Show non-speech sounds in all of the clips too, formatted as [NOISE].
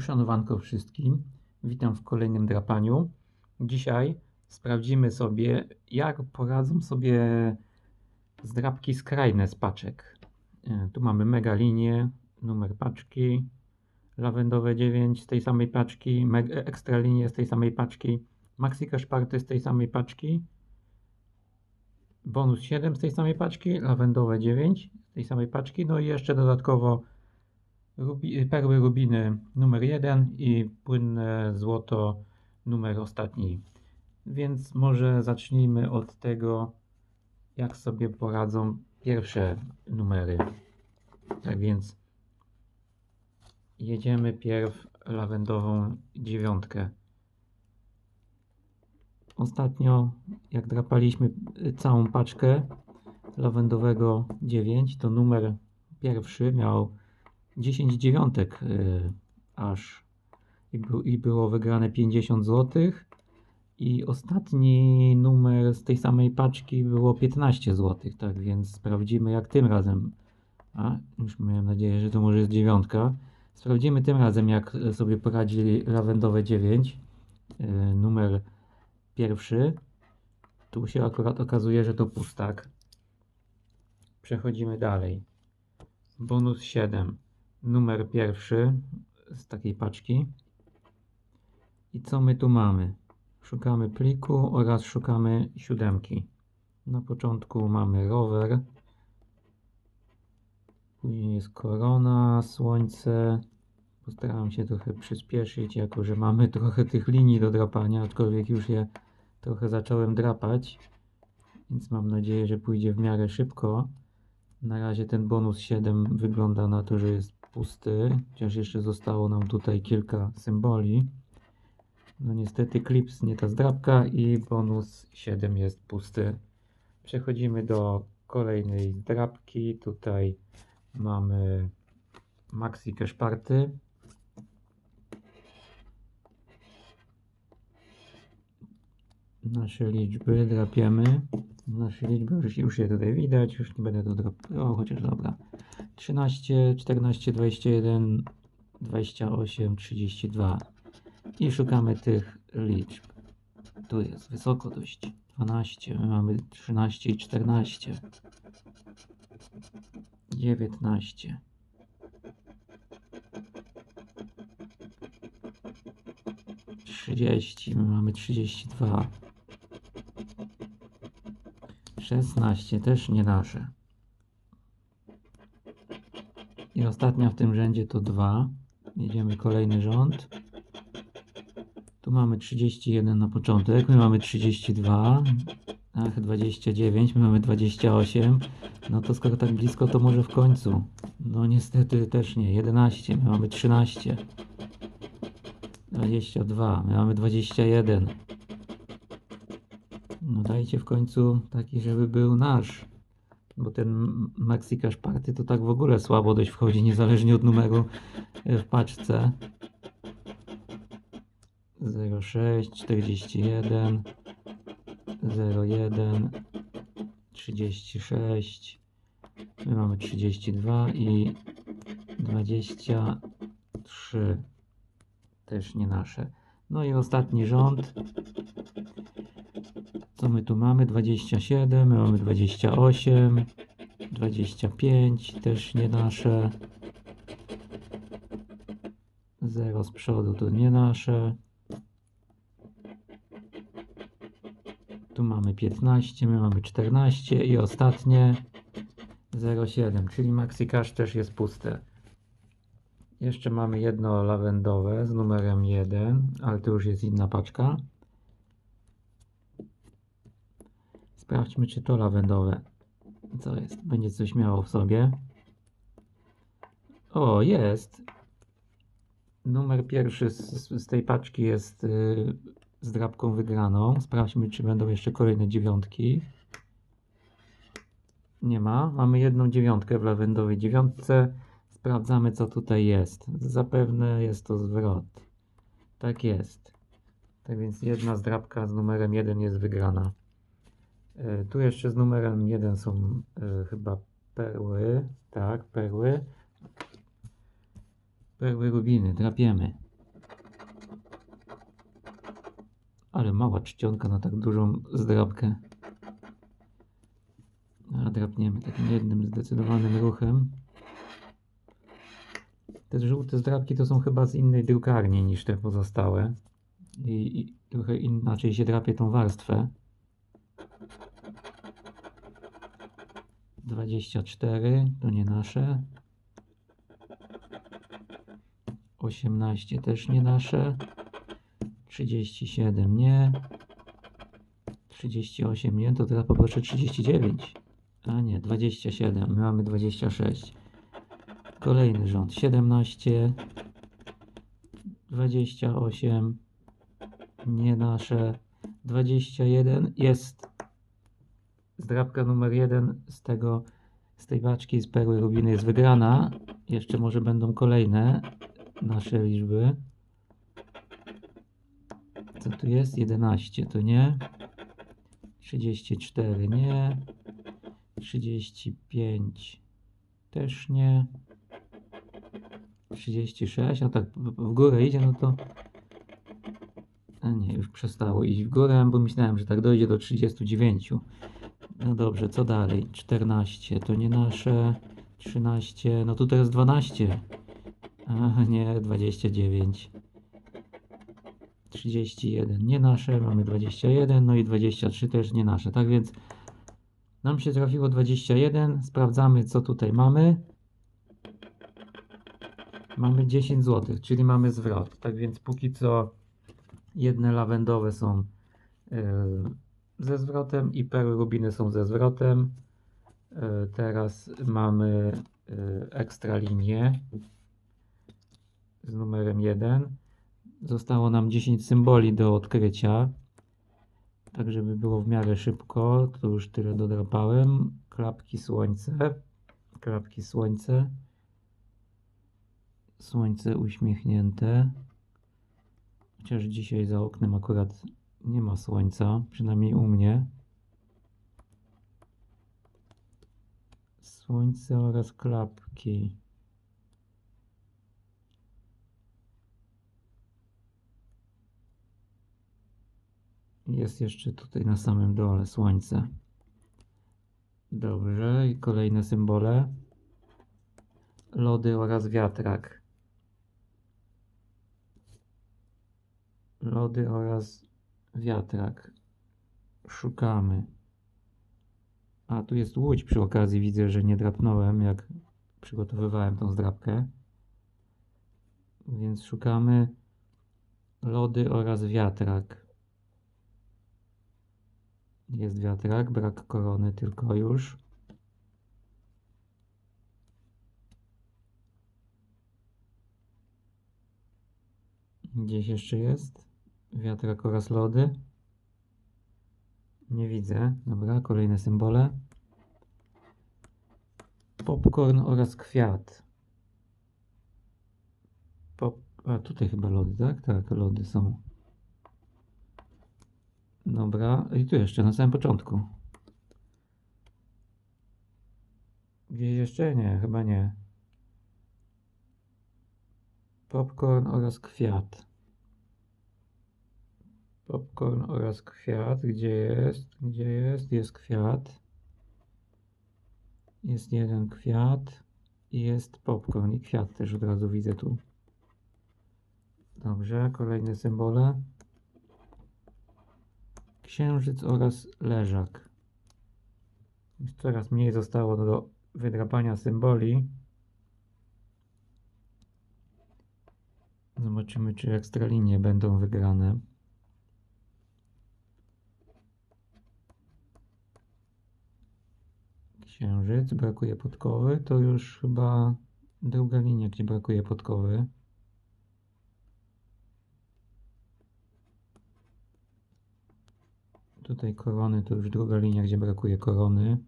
Uszanowanko wszystkim. Witam w kolejnym drapaniu. Dzisiaj sprawdzimy sobie, jak poradzą sobie zdrapki skrajne z paczek. E, Tu mamy mega linię, numer paczki, lawendowe 9 z tej samej paczki, meg- ekstra linie z tej samej paczki, maxika szparty z tej samej paczki, bonus 7 z tej samej paczki, lawendowe 9 z tej samej paczki, no i jeszcze dodatkowo Rubi, perły rubiny numer 1 i płynne złoto numer ostatni. Więc może zacznijmy od tego, jak sobie poradzą pierwsze numery. Tak więc jedziemy pierw lawendową dziewiątkę. Ostatnio, jak drapaliśmy całą paczkę lawendowego 9, to numer pierwszy miał 10 dziewiątek y, aż i, był, i było wygrane 50 zł i ostatni numer z tej samej paczki było 15 zł, tak więc sprawdzimy jak tym razem a już miałem nadzieję, że to może jest dziewiątka. Sprawdzimy tym razem jak sobie poradzili lawendowe 9 y, numer pierwszy. Tu się akurat okazuje, że to pustak. Przechodzimy dalej. Bonus 7 numer pierwszy z takiej paczki. I co my tu mamy? Szukamy pliku oraz szukamy siódemki. Na początku mamy rower. Później jest korona, słońce. Postaram się trochę przyspieszyć, jako że mamy trochę tych linii do drapania, aczkolwiek już je trochę zacząłem drapać. Więc mam nadzieję, że pójdzie w miarę szybko. Na razie ten bonus 7 wygląda na to, że jest pusty, chociaż jeszcze zostało nam tutaj kilka symboli. No niestety klips nie ta zdrabka i bonus 7 jest pusty. Przechodzimy do kolejnej zdrabki. Tutaj mamy Maxi Keszparty. Nasze liczby drapiemy. Nasze liczby już, już je tutaj widać, już nie będę to drap... O, chociaż dobra. 13, 14, 21, 28, 32 i szukamy tych liczb. Tu jest wysoko dość. 12, my mamy 13 i 14. 19. Trzydzieści, my mamy trzydzieści dwa. Szesnaście, też nie nasze. I ostatnia w tym rzędzie to 2. Jedziemy kolejny rząd. Tu mamy 31 na początek, my mamy 32. Ach, 29, my mamy 28. No to skoro tak blisko, to może w końcu. No niestety też nie. 11, my mamy 13. 22, my mamy 21. Dajcie w końcu taki, żeby był nasz bo ten Mexicash Party to tak w ogóle słabo dość wchodzi, niezależnie od numeru e, w paczce. 06, 41, 01, 36, my mamy 32 i 23, też nie nasze. No i ostatni rząd. Co my tu mamy? 27, my mamy 28, 25, też nie nasze. 0 z przodu to nie nasze. Tu mamy 15, my mamy 14 i ostatnie 0,7, czyli Maxi Cash też jest puste. Jeszcze mamy jedno lawendowe z numerem 1, ale to już jest inna paczka. Sprawdźmy, czy to lawendowe. Co jest? Będzie coś miało w sobie. O, jest. Numer pierwszy z, z tej paczki jest yy, z drapką wygraną. Sprawdźmy, czy będą jeszcze kolejne dziewiątki. Nie ma. Mamy jedną dziewiątkę w lawendowej dziewiątce. Sprawdzamy, co tutaj jest. Zapewne jest to zwrot. Tak jest. Tak więc jedna zdrabka z numerem 1 jest wygrana. E, tu jeszcze z numerem 1 są e, chyba perły, tak, perły. Perły rubiny, drapiemy. Ale mała czcionka na tak dużą zdrabkę. No, A drapniemy takim jednym zdecydowanym ruchem. Te żółte zdrabki to są chyba z innej drukarni niż te pozostałe. I, i trochę inaczej się drapie tą warstwę. 24 to nie nasze. 18 też nie nasze. 37 nie. 38 nie, to teraz poproszę 39. A nie, 27. My mamy 26. Kolejny rząd 17. 28. Nie nasze. 21 jest zdrabka numer 1 z tego z tej baczki z perły rubiny jest wygrana. Jeszcze może będą kolejne nasze liczby. Co tu jest? 11 to nie. 34 nie. 35 też nie. 36, a tak w górę idzie, no to. A nie, już przestało iść w górę, bo myślałem, że tak dojdzie do 39. No dobrze, co dalej? 14 to nie nasze. 13, no tu teraz 12. A nie, 29. 31 nie nasze, mamy 21, no i 23 też nie nasze. Tak więc nam się trafiło 21. Sprawdzamy, co tutaj mamy. Mamy 10 zł, czyli mamy zwrot. Tak więc póki co jedne lawendowe są yy, ze zwrotem i perły rubiny są ze zwrotem. Yy, teraz mamy yy, ekstra linię z numerem 1. Zostało nam 10 symboli do odkrycia. Tak, żeby było w miarę szybko, to już tyle dodrapałem. Klapki słońce, klapki słońce, słońce uśmiechnięte. Chociaż dzisiaj za oknem akurat nie ma słońca, przynajmniej u mnie. Słońce oraz klapki. Jest jeszcze tutaj na samym dole słońce. Dobrze, i kolejne symbole. Lody oraz wiatrak. Lody oraz wiatrak. Szukamy. A tu jest łódź przy okazji. Widzę, że nie drapnąłem, jak przygotowywałem tą zdrapkę. Więc szukamy lody oraz wiatrak. Jest wiatrak, brak korony tylko już. Gdzieś jeszcze jest wiatrak oraz lody. Nie widzę. Dobra, kolejne symbole. Popcorn oraz kwiat. Pop... A tutaj chyba lody, tak? Tak, lody są. Dobra, i tu jeszcze na samym początku. Gdzieś jeszcze? Nie, chyba nie. Popcorn oraz kwiat. Popcorn oraz kwiat. Gdzie jest? Gdzie jest? Jest kwiat. Jest jeden kwiat. I jest popcorn i kwiat też od razu widzę tu. Dobrze, kolejne symbole. Księżyc oraz leżak. Już coraz mniej zostało do wydrapania symboli. Zobaczymy, czy ekstralinie będą wygrane. Księżyc, brakuje podkowy. To już chyba druga linia, gdzie brakuje podkowy. Tutaj korony to już druga linia, gdzie brakuje korony.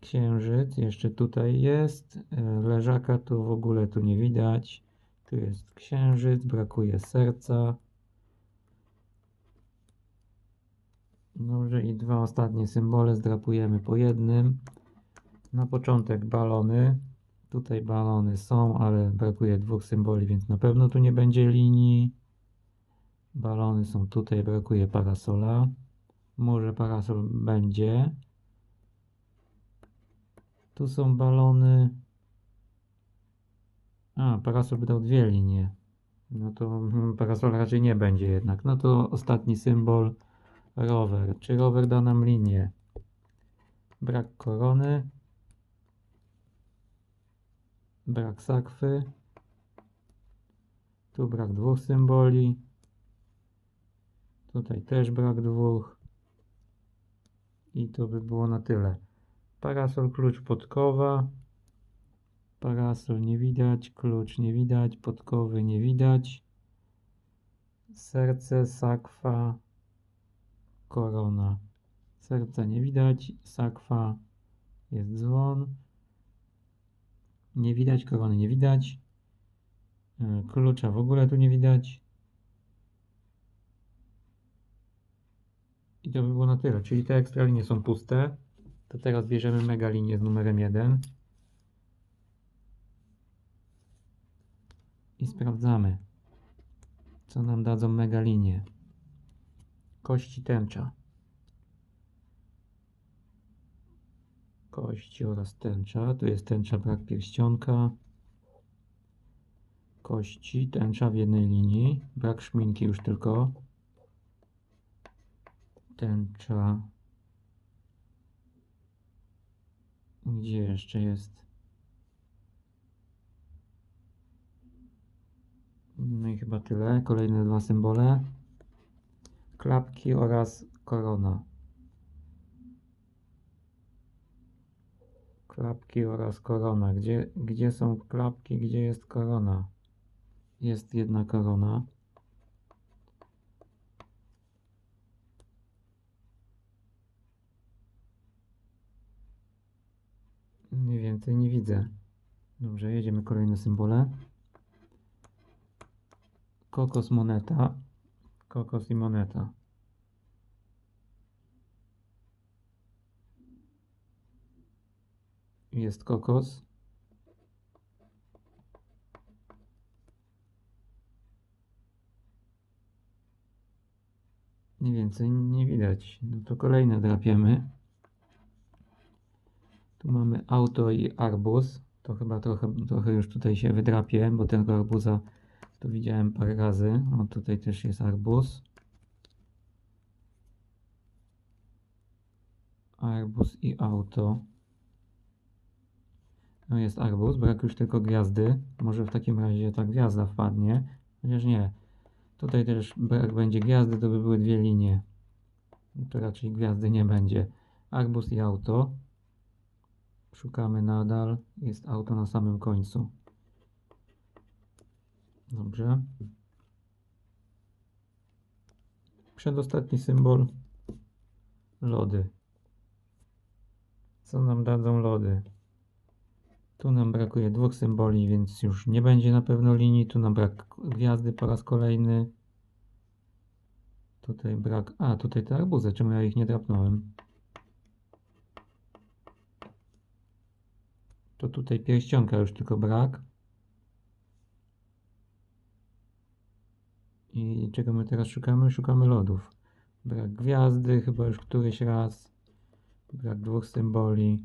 Księżyc jeszcze tutaj jest. E, Leżaka tu w ogóle tu nie widać. Tu jest księżyc, brakuje serca. Dobrze, i dwa ostatnie symbole zdrapujemy po jednym. Na początek balony. Tutaj balony są, ale brakuje dwóch symboli, więc na pewno tu nie będzie linii. Balony są tutaj, brakuje parasola. Może parasol będzie. Tu są balony. A, parasol by dał dwie linie. No to mm, parasol raczej nie będzie jednak. No to ostatni symbol rower. Czy rower da nam linię? Brak korony. Brak sakwy. Tu brak dwóch symboli. Tutaj też brak dwóch. I to by było na tyle. Parasol, klucz, podkowa. Parasol nie widać, klucz nie widać, podkowy nie widać. Serce, sakwa, korona. Serca nie widać, sakwa, jest dzwon. Nie widać, korony nie widać. E, Klucza w ogóle tu nie widać. I to by było na tyle. Czyli te ekstra linie są puste. To teraz bierzemy mega linię z numerem 1. I sprawdzamy, co nam dadzą mega linie. Kości tęcza. Kości oraz tęcza. Tu jest tęcza, brak pierścionka. Kości, tęcza w jednej linii. Brak szminki już tylko. Tęcza. Gdzie jeszcze jest? No i chyba tyle. Kolejne dwa symbole. Klapki oraz korona. Klapki oraz korona. Gdzie, gdzie są klapki, gdzie jest korona? Jest jedna korona. Mniej więcej nie widzę. Dobrze, jedziemy kolejne symbole. Kokos moneta. Kokos i moneta. Jest kokos. Mniej więcej nie widać. No to kolejne drapiemy. Tu mamy auto i arbuz. To chyba trochę, trochę już tutaj się wydrapie, bo tego arbuza to widziałem parę razy. O, tutaj też jest arbuz. Arbuz i auto. No jest arbuz, brak już tylko gwiazdy. Może w takim razie ta gwiazda wpadnie. Chociaż nie. Tutaj też brak będzie gwiazdy, to by były dwie linie. To raczej gwiazdy nie będzie. Arbuz i auto. Szukamy nadal. Jest auto na samym końcu. Dobrze. Przedostatni symbol. Lody. Co nam dadzą lody? Tu nam brakuje dwóch symboli, więc już nie będzie na pewno linii. Tu nam brak gwiazdy po raz kolejny. Tutaj brak... A, tutaj te arbuzy. Czemu ja ich nie drapnąłem? To tutaj pierścionka już tylko brak. I czego my teraz szukamy? Szukamy lodów. Brak gwiazdy, chyba już któryś raz. Brak dwóch symboli.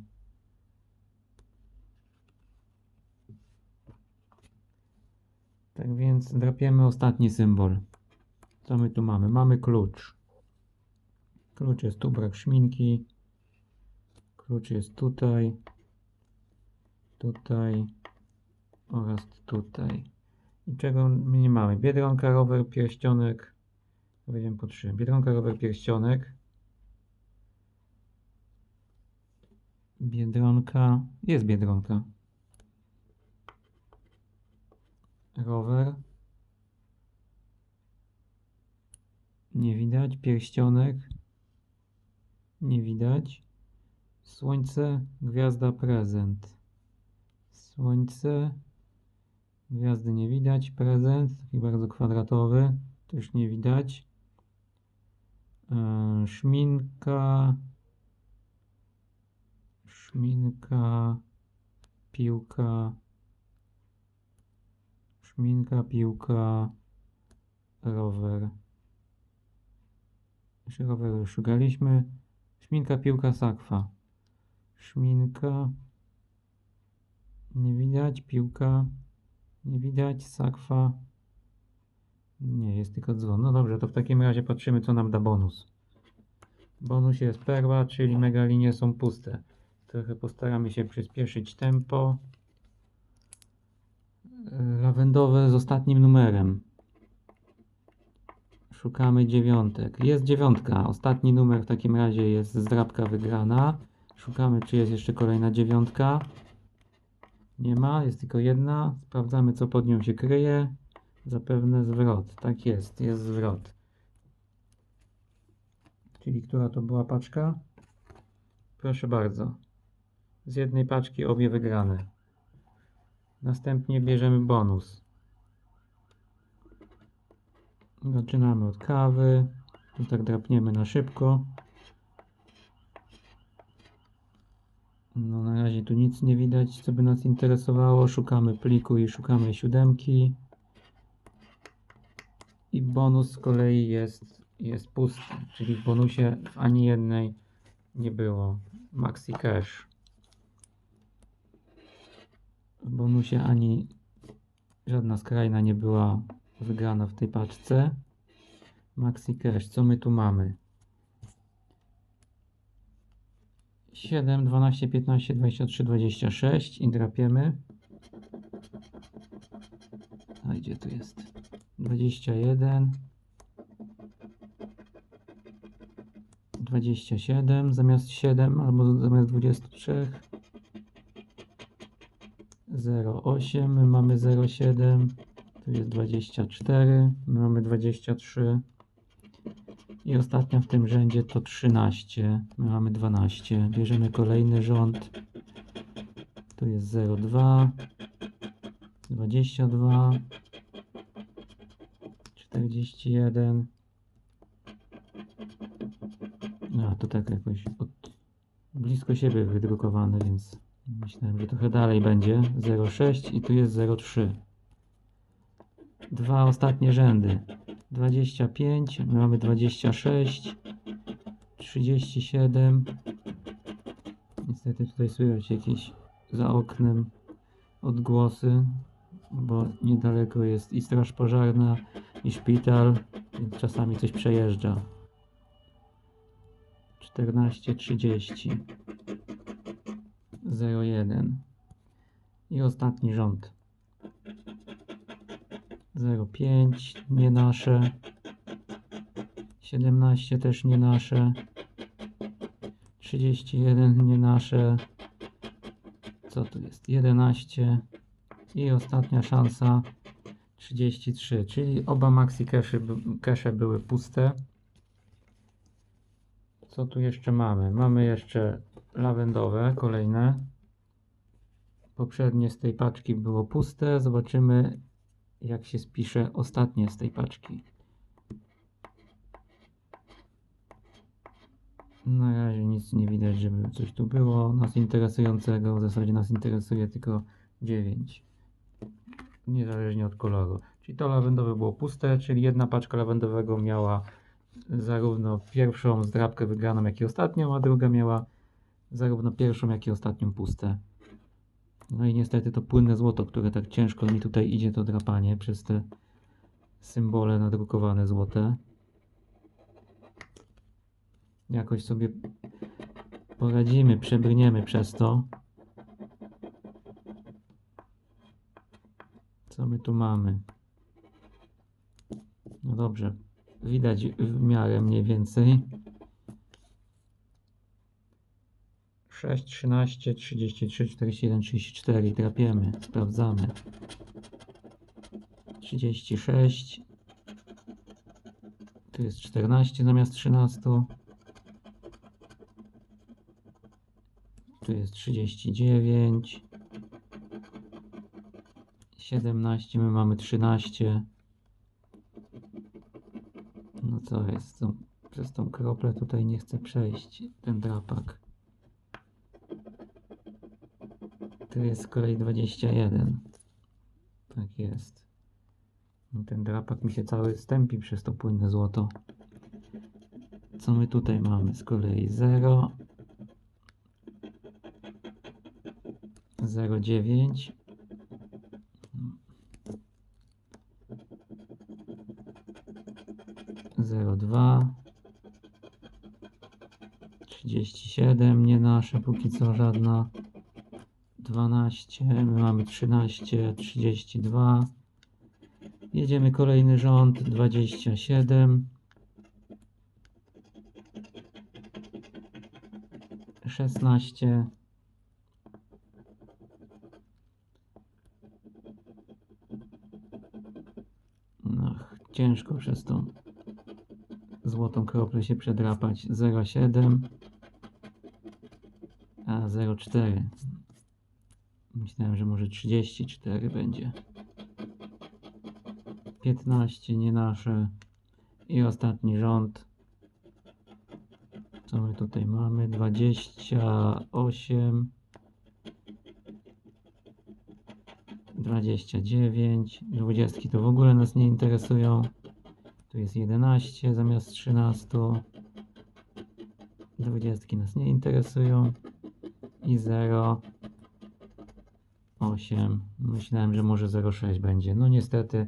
Tak więc drapiemy ostatni symbol. Co my tu mamy? Mamy klucz. Klucz jest tu, brak szminki. Klucz jest tutaj, tutaj oraz tutaj. I czego my nie mamy? Biedronka, rower, pierścionek. Wejdziemy po trzy. Biedronka, rower, pierścionek. Biedronka. Jest biedronka. Rower. Nie widać. Pierścionek. Nie widać. Słońce, gwiazda, prezent. Słońce. Gwiazdy nie widać. Prezent, taki bardzo kwadratowy. Też nie widać. E, szminka. Szminka. Piłka. Szminka, piłka. Rower. Jeszcze roweru już szukaliśmy. Szminka, piłka, sakwa. Szminka. Nie widać. Piłka. Nie widać. Sakwa. Nie, jest tylko dzwon. No dobrze, to w takim razie patrzymy, co nam da bonus. Bonus jest perła, czyli mega linie są puste. Trochę postaramy się przyspieszyć tempo. Lawendowe z ostatnim numerem. Szukamy dziewiątek. Jest dziewiątka. Ostatni numer w takim razie jest zdrabka wygrana. Szukamy, czy jest jeszcze kolejna dziewiątka. Nie ma, jest tylko jedna. Sprawdzamy, co pod nią się kryje. Zapewne zwrot. Tak jest, jest zwrot. Czyli która to była paczka? Proszę bardzo. Z jednej paczki obie wygrane. Następnie bierzemy bonus. Zaczynamy od kawy. Tu tak drapniemy na szybko. No na razie tu nic nie widać, co by nas interesowało. Szukamy pliku i szukamy siódemki. I bonus z kolei jest, jest pusty, czyli w bonusie ani jednej nie było maxi cash. W bonusie ani żadna skrajna nie była wygrana w tej paczce. Maxi cash, co my tu mamy? 7, 12, 15, 23, 26 i drapiemy. A gdzie tu jest? 21 27 zamiast 7 albo zamiast 23 08 my mamy 07 tu jest 24 my mamy 23 i ostatnia w tym rzędzie to 13 my mamy 12 bierzemy kolejny rząd. Tu jest 02 22 41 a to tak jakoś od blisko siebie wydrukowane, więc myślałem, że trochę dalej będzie. 06 i tu jest 03 dwa ostatnie rzędy 25, my mamy 26 37 niestety tutaj słychać jakieś za oknem odgłosy bo niedaleko jest i straż pożarna i szpital, więc czasami coś przejeżdża. 14.30 01 i ostatni rząd 05 nie nasze 17 też nie nasze 31 nie nasze co tu jest 11 i ostatnia szansa 33, czyli oba maxi cache, były puste. Co tu jeszcze mamy? Mamy jeszcze lawendowe, kolejne. Poprzednie z tej paczki było puste. Zobaczymy, jak się spisze ostatnie z tej paczki. Na razie nic nie widać, żeby coś tu było nas interesującego. W zasadzie nas interesuje tylko 9 niezależnie od koloru. Czyli to lawendowe było puste, czyli jedna paczka lawendowego miała zarówno pierwszą zdrabkę wygraną, jak i ostatnią, a druga miała zarówno pierwszą, jak i ostatnią puste. No i niestety to płynne złoto, które tak ciężko mi tutaj idzie to drapanie przez te symbole nadrukowane złote. Jakoś sobie poradzimy, przebrniemy przez to. Co my tu mamy? No dobrze, widać w miarę mniej więcej. 6, 13, 33, 41, 34. Trapiemy, sprawdzamy. 36. Tu jest 14 zamiast 13. Tu jest 39. 17, my mamy 13. No co jest? Przez tą kroplę tutaj nie chcę przejść ten drapak. Tu jest z kolei 21. Tak jest. Ten drapak mi się cały stępi przez to płynne złoto. Co my tutaj mamy? Z kolei 0, 0,9, zero dwa, trzydzieści siedem, nie nasze, póki co żadna, dwanaście, my mamy trzynaście, trzydzieści dwa, jedziemy kolejny rząd, dwadzieścia siedem, szesnaście, no, ciężko przez tą złotą kroplę się przedrapać. 0,7 a 0,4 myślałem, że może 34 będzie 15 nie nasze i ostatni rząd co my tutaj mamy 28 29 20 to w ogóle nas nie interesują tu jest 11 zamiast 13. 20 nas nie interesują. I 0. 8. Myślałem, że może 0,6 będzie. No niestety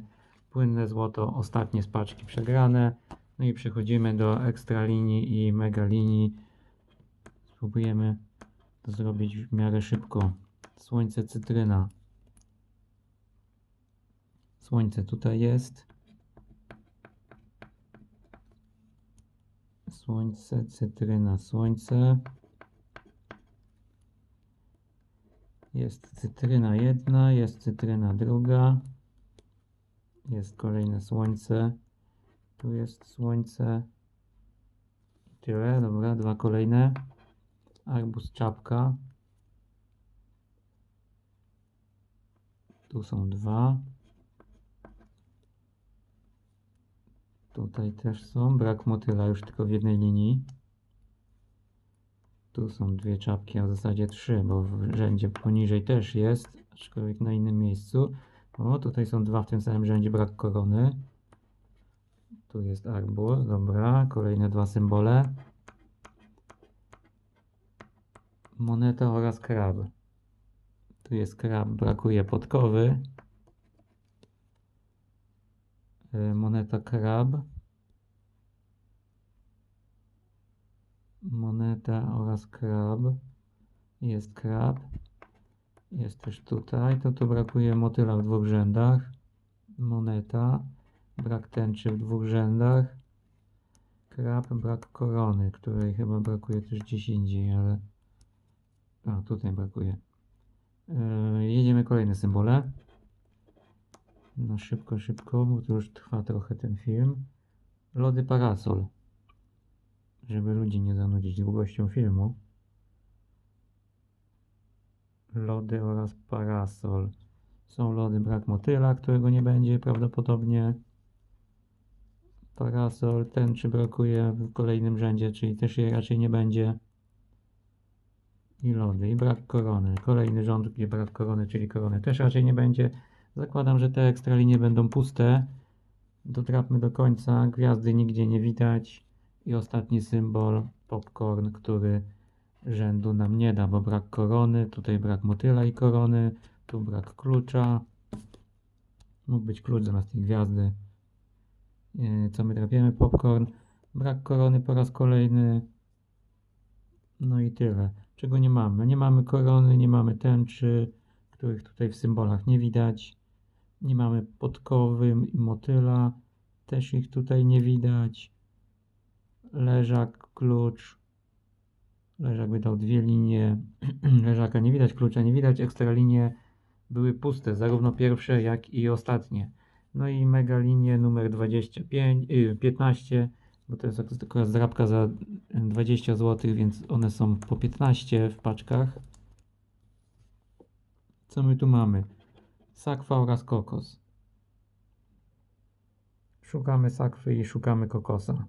płynne złoto, ostatnie z paczki przegrane. No i przechodzimy do ekstra linii i mega linii. Spróbujemy to zrobić w miarę szybko. Słońce cytryna. Słońce tutaj jest. Słońce, cytryna, słońce. Jest cytryna jedna, jest cytryna druga. Jest kolejne słońce. Tu jest słońce. Tyle, dobra, dwa kolejne. Arbuz czapka. Tu są dwa. Tutaj też są. Brak motyla już tylko w jednej linii. Tu są dwie czapki, a w zasadzie trzy, bo w rzędzie poniżej też jest, aczkolwiek na innym miejscu. O, tutaj są dwa w tym samym rzędzie, brak korony. Tu jest arbuz, dobra. Kolejne dwa symbole. Moneta oraz krab. Tu jest krab, brakuje podkowy. Y, moneta krab. Moneta oraz krab. Jest krab. Jest też tutaj. To tu brakuje motyla w dwóch rzędach. Moneta. Brak tęczy w dwóch rzędach. Krab, brak korony, której chyba brakuje też gdzieś indziej, ale... A, tutaj brakuje. Yy, jedziemy kolejne symbole. No szybko, szybko, bo to już trwa trochę ten film. Lody parasol. Żeby ludzi nie zanudzić długością filmu. Lody oraz parasol. Są lody, brak motyla, którego nie będzie prawdopodobnie. Parasol, ten czy brakuje w kolejnym rzędzie, czyli też jej raczej nie będzie. I lody, i brak korony. Kolejny rząd, gdzie brak korony, czyli korony też raczej nie będzie. Zakładam, że te ekstra linie będą puste. Dotrapmy do końca. Gwiazdy nigdzie nie widać. I ostatni symbol, popcorn, który rzędu nam nie da, bo brak korony. Tutaj brak motyla i korony. Tu brak klucza. Mógł być klucz zamiast tej gwiazdy. Yy, Co my trafiamy? Popcorn. Brak korony po raz kolejny. No i tyle. Czego nie mamy? Nie mamy korony, nie mamy tęczy, których tutaj w symbolach nie widać. Nie mamy podkowy i motyla, też ich tutaj nie widać. Leżak, klucz. Leżak wydał dwie linie. [CLEARS THROAT] Leżaka nie widać, klucza nie widać. Ekstra linie były puste, zarówno pierwsze, jak i ostatnie. No i mega linie numer 25, yy, 15, bo to jest akurat zdrabka za 20 zł, więc one są po 15 w paczkach. Co my tu mamy? Sakwa oraz kokos. Szukamy sakwy i szukamy kokosa.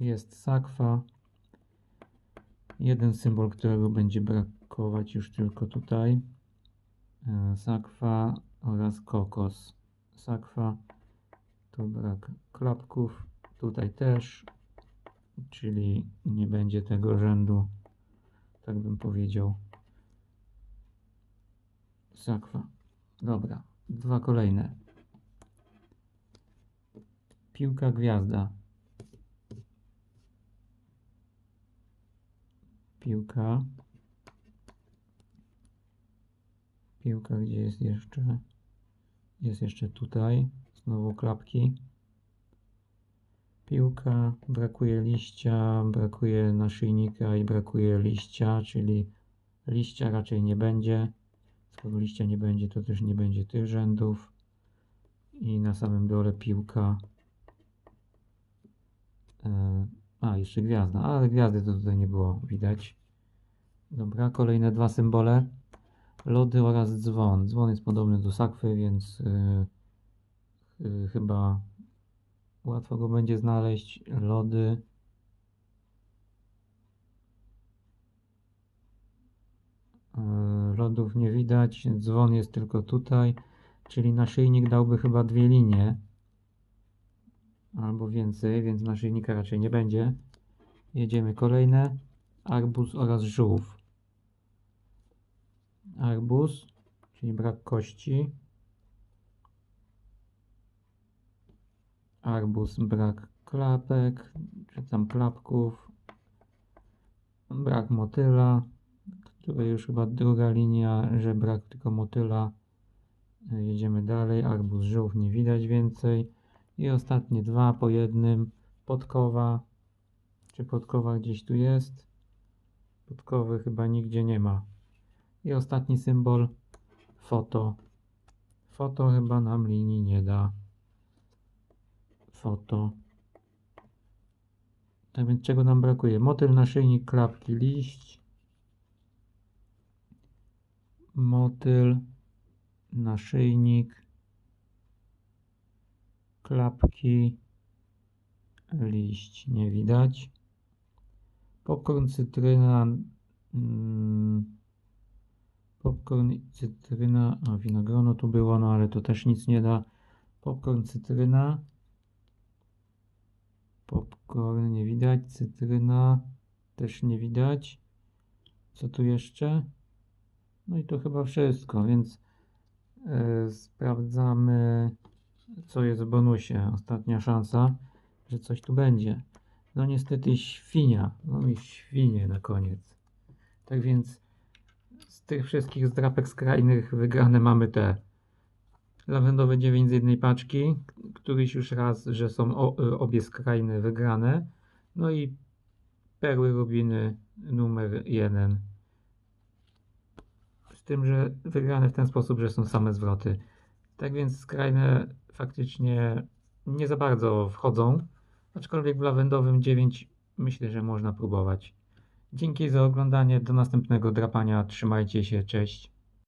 Jest sakwa. Jeden symbol, którego będzie brakować już tylko tutaj. E, Sakwa oraz kokos. Sakwa to brak klapków, Tutaj też, czyli nie będzie tego rzędu, tak bym powiedział. Sakwa. Dobra, dwa kolejne. Piłka gwiazda. Piłka. Piłka, gdzie jest jeszcze? Jest jeszcze tutaj. Znowu klapki. Piłka, brakuje liścia, brakuje naszyjnika i brakuje liścia, czyli liścia raczej nie będzie. Skoro liścia nie będzie, to też nie będzie tych rzędów. I na samym dole piłka. E, A, jeszcze gwiazda, ale gwiazdy to tutaj nie było widać. Dobra, kolejne dwa symbole. Lody oraz dzwon. Dzwon jest podobny do sakwy, więc yy, yy, chyba łatwo go będzie znaleźć. Lody. Yy, lodów nie widać. Dzwon jest tylko tutaj. Czyli naszyjnik dałby chyba dwie linie. Albo więcej, więc naszyjnika raczej nie będzie. Jedziemy kolejne. Arbuz oraz żółw. Arbuz, czyli brak kości. Arbuz, brak klapek, czy tam klapków. Brak motyla, który już chyba druga linia, że brak tylko motyla. Jedziemy dalej. Arbuz, żółw, nie widać więcej. I ostatnie dwa po jednym. Podkowa. Czy podkowa gdzieś tu jest? Podkowy chyba nigdzie nie ma. I ostatni symbol foto. Foto chyba nam linii nie da. Foto. Tak więc czego nam brakuje? Motyl, naszyjnik, klapki, liść. Motyl, naszyjnik, klapki, liść. Nie widać. Popcorn, cytryna. Mm, Popcorn, cytryna, a winogrono tu było, no ale to też nic nie da. Popcorn, cytryna. Popcorn nie widać, cytryna też nie widać. Co tu jeszcze? No i to chyba wszystko, więc e, sprawdzamy, co jest w bonusie. Ostatnia szansa, że coś tu będzie. No niestety świnia. No i świnie na koniec. Tak więc z tych wszystkich zdrapek skrajnych wygrane mamy te lawendowe 9 z jednej paczki, któryś już raz, że są o, obie skrajne wygrane, no i perły rubiny numer 1. Z tym, że wygrane w ten sposób, że są same zwroty. Tak więc skrajne faktycznie nie za bardzo wchodzą, aczkolwiek w lawendowym 9 myślę, że można próbować. Dzięki za oglądanie. Do następnego drapania. Trzymajcie się. Cześć.